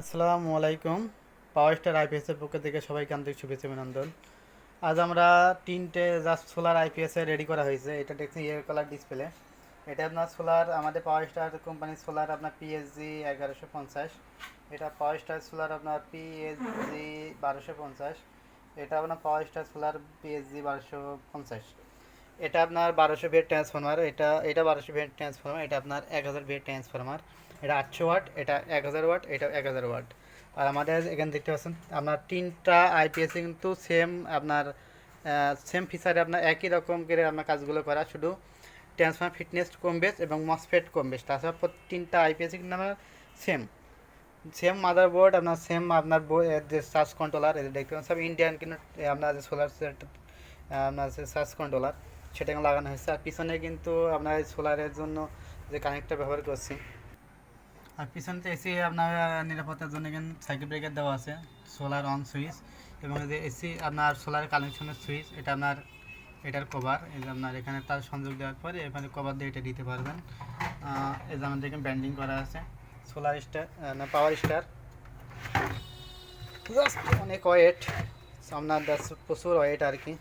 আসসালামু আলাইকুম। পাওয়ার স্টার আইপিএসের পক্ষ থেকে সবাইকে আন্তরিক শুভেচ্ছা অভিনন্দন। আজ আমরা তিনটে জাস্ট সোলার আইপিএসে রেডি করা হয়েছে। এটা দেখছেন ইয়ের কালার ডিসপ্লে এটা আপনার সোলার আমাদের পাওয়ার স্টার কোম্পানির সোলার আপনার পিএসজি এগারোশো পঞ্চাশ। এটা পাওয়ার স্টার সোলার আপনার পিএসজি বারোশো পঞ্চাশ। এটা আপনার পাওয়ার স্টার সোলার পিএসজি বারোশো পঞ্চাশ। এটা আপনার বারোশো ভেট ট্রান্সফরমার এটা এটা বারোশো ভেট ট্রান্সফরমার এটা আপনার এক হাজার ভেট ট্রান্সফরমার এটা আটশো ওয়াট, এটা এক হাজার ওয়াট এটা এক হাজার ওয়াট। আর আমাদের এখানে দেখতে পাচ্ছেন, আপনার তিনটা আইপিএস কিন্তু সেম আপনার সেম ফিচারে আপনার একই রকম করে আপনার কাজগুলো করা, শুধু ট্রান্সফর্মার ফিটনেস কম বেস এবং মসফেট কম বেস তাছাড়া তিনটা আইপিএস কিন্তু আপনার সেম সেম মাদার মাদারবোর্ড আপনার সেম আপনার যে সার্চ কন্ট্রোলার এদের দেখতে পাচ্ছেন, সব ইন্ডিয়ান কিন্তু আপনার যে সোলার সেট আপনার সার্চ কন্ট্রোলার সেটা লাগানো হয়েছে। আর পিছনে কিন্তু আপনার সোলারের জন্য যে কানেক্টটা ব্যবহার করছি। আর পিছনতে এসি আপনার নিরাপত্তার জন্য এখানে সাইকেল ব্রেকার দেওয়া আছে সোলার অন সুইচ এবং যে এসি আপনার সোলার কানেকশনের সুইচ এটা আপনার, এটার কভার এই যে আপনার এখানে তার সংযোগ দেওয়ার পরে এখানে কভার দিয়ে এটা দিতে পারবেন। এই যে আমাদের এখানে ব্যান্ডিং করা আছে solar star power star just অনেক ওয়েট আপনার প্রচুর ওয়েট আর কি।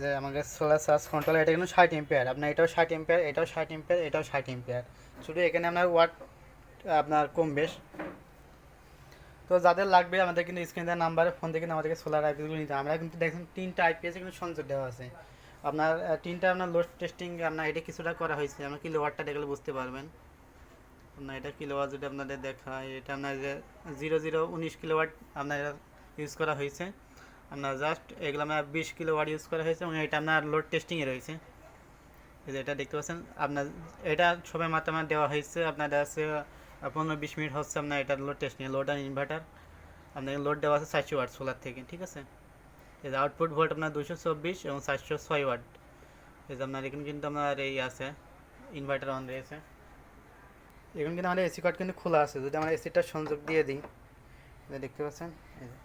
যে আমাকে সোলার চার্জ কন্ট্রোল এটা কিন্তু ষাট এম্পিয়ার আপনার এটাও ষাট এম্পিয়ার এটাও ষাট এম্পিয়ার এটাও ষাট এম্পিয়ার শুধু এখানে আপনার ওয়াট আপনার কম বেশ তো যাদের লাগবে আমাদের কিন্তু স্ক্রিন দেওয়ার নাম্বারে ফোন থেকে আমাদেরকে সোলার আইপিএসগুলো নিতে। আমরা কিন্তু দেখছেন তিনটা আইপিএস কিন্তু সংযোগ দেওয়া আছে। আপনার তিনটা আপনার লোড টেস্টিং আপনার এটা কিছুটা করা হয়েছে। আপনার কিলো ওয়াটটা দেখলে বুঝতে পারবেন? আপনার এটা কিলো ওয়াট যদি আপনাদের দেখায়, এটা আপনার যে জিরো জিরো উনিশ কিলো ওয়াট আপনার ইউজ করা হয়েছে। আপনার জাস্ট এগুলো আপনার বিশ কিলো ওয়াট ইউজ করা হয়েছে এবং এটা আপনার লোড টেস্টিংয়ে রয়েছে। এই যে এটা দেখতে পাচ্ছেন, আপনার এটা সবাই মাত্র আমার দেওয়া হয়েছে, আপনার আছে পনেরো বিশ মিনিট হচ্ছে আপনার এটা লোড টেস্টিং লোড আর ইনভার্টার আপনার লোড দেওয়া আছে চারশো ওয়াট সোলার থেকে, ঠিক আছে? এই যে আউটপুট ভোল্ট আপনার দুশো চব্বিশ এবং চারশো ছয় ওয়াট এই যে আপনার এখানে কিন্তু আপনার এই আছে ইনভার্টার অন রয়েছে। এখানে কিন্তু আমাদের এসি কার্ড কিন্তু খোলা আছে, যদি আমরা এসিটা সংযোগ দিয়ে দিই দেখতে পাচ্ছেন, এই যে।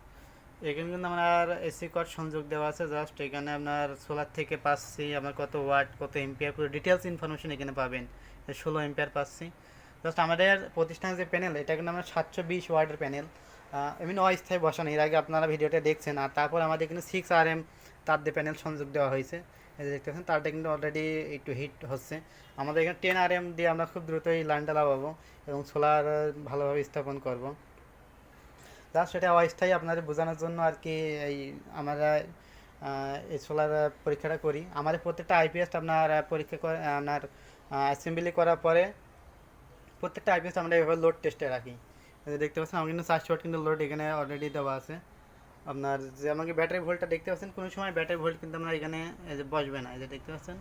এখানে কিন্তু আমার এসি কার্ড সংযোগ দেওয়া আছে জাস্ট এখানে আপনার সোলার থেকে পাচ্ছি, আপনার কত ওয়াট কত এম্পিয়ার পুরো ডিটেলস ইনফরমেশন এখানে পাবেন। ষোলো এম্পিয়ার পাচ্ছি। জাস্ট আমাদের প্রতিষ্ঠানের যে প্যানেল এটা কিন্তু আমরা সাতশো বিশ ওয়াটের প্যানেল এমনি অস্থায়ী বসানো, এর আগে আপনারা ভিডিওটা দেখছেন, আর তারপর আমাদের কিন্তু সিক্স আর এম তার দিয়ে প্যানেল সংযোগ দেওয়া হয়েছে। এই যে তারটা কিন্তু অলরেডি একটু হিট হচ্ছে। আমাদের এখানে টেন আর এম দিয়ে আমরা খুব দ্রুতই লাইনটা লাগাবো এবং সোলার ভালোভাবে স্থাপন করব। জাস্ট সেটা অস্থায়ী আপনাদের বোঝানোর জন্য আর কি এই আমরা এই সোলার পরীক্ষাটা করি। আমাদের প্রত্যেকটা আইপিএস আপনার পরীক্ষা করে, আপনার অ্যাসেম্বলি করার পরে প্রত্যেকটা আইপিএস আমরা এভাবে লোড টেস্টে রাখি। দেখতে পাচ্ছেন, আমার কিন্তু চারশো কিন্তু লোড এখানে অলরেডি দেওয়া আছে। আপনার যে আমাকে ব্যাটারি ভোল্টটা দেখতে পাচ্ছেন, কোনো সময় ব্যাটারি ভোল্ট কিন্তু আমরা এখানে বসবে না। এই যে দেখতে পাচ্ছেন,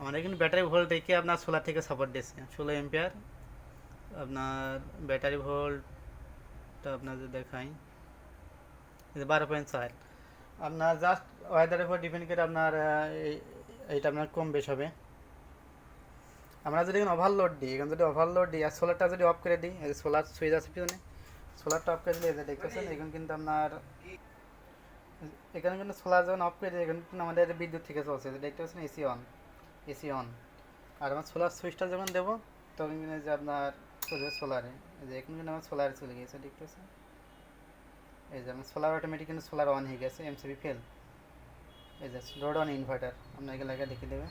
আমাদের কিন্তু ব্যাটারি ভোল্ট দেখে আপনার সোলার থেকে সাপোর্ট দিচ্ছে। ষোলো এম্পিয়ার আপনার ব্যাটারি ভোল্টটা আপনার যে দেখাই। এই যে বারো পয়েন্ট চার আপনার জাস্ট ওয়েদারের উপর ডিপেন্ড করে আপনার এই- এইটা আপনার কম বেশ হবে। আমরা যদি এখানে ওভারলোড দিই এখানে যদি ওভারলোড দিই আর সোলারটা যদি অফ করে দিই এই সোলার সুইচ আছে পিছনে সোলারটা অফ করে দিলে যে দেখতেছেন এখানে কিন্তু আপনার এখানে কিন্তু সোলার যখন অফ করে দিই এখন কিন্তু আমাদের বিদ্যুৎ থেকে চলছে দেখতে পাচ্ছেন এসি অন এসি অন আর আমার সোলার সুইচটা যখন দেবো তখন কিন্তু যে আপনার চলবে সোলারে। এই যে এখানে কিন্তু আমার সোলারে চলে গিয়েছে দেখতে পাচ্ছেন এই যে আমার সোলার অটোমেটিক কিন্তু সোলার অন হয়ে গেছে এমসিবি ফেল এই যে লোড অন ইনভার্টার আপনাকে লাগে দেখিয়ে দেবে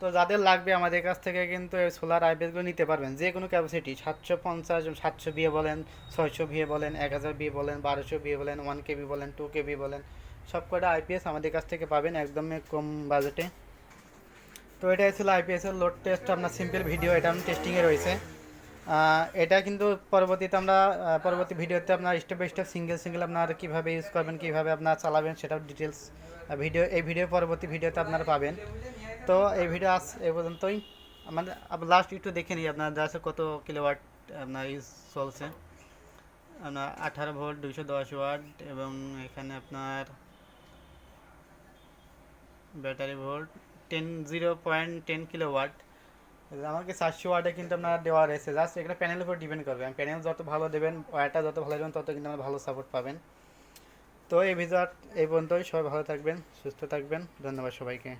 তো যাদের লাগবে আমাদের কাছ থেকে কিন্তু সোলার আইপিএসগুলো নিতে পারবেন, যে কোনো ক্যাপাসিটি সাতশো পঞ্চাশ, সাতশো বিয়ে বলেন, ছয়শো বিয়ে বলেন, এক হাজার বিয়ে বলেন, বারোশো বিয়ে বলেন ওয়ান কেবি বলেন টু কেবি বলেন সব কটা আইপিএস আমাদের কাছ থেকে পাবেন একদমই কম বাজেটে তো এটাই ছিল আইপিএসের লোড টেস্ট আপনার সিম্পল ভিডিও এটা আমি টেস্টিংয়ে রয়েছে। এটা কিন্তু পরবর্তীতে আমরা পরবর্তী ভিডিওতে আপনার step by step single single আপনার কীভাবে ইউজ করবেন, কীভাবে আপনার চালাবেন, সেটাও ডিটেলস ভিডিও এই ভিডিও পরবর্তী ভিডিওতে আপনারা পাবেন। তো এই ভিডিও আজ এ পর্যন্তই। আমাদের লাস্ট একটু দেখে নিই আপনার আছে কত কিলোওয়াট আপনার ইউজ চলছে। আপনার আঠারো ভোল্ট দুইশো দশ ওয়াট এবং এখানে আপনার battery volt ten zero point ten kilowatt আমাকে সাতশো ওয়াটে কিন্তু আপনার দেওয়া রয়েছে। জাস্ট এখানে প্যানেলের উপর ডিপেন্ড করবে। প্যানেল যত ভালো দেবেন ওয়ারটা যত ভালো দেবেন, তত কিন্তু আমরা ভালো সাপোর্ট পাবেন। তো এই ভিডিও এই পর্যন্তই। সবাই ভালো থাকবেন, সুস্থ থাকবেন। ধন্যবাদ সবাইকে।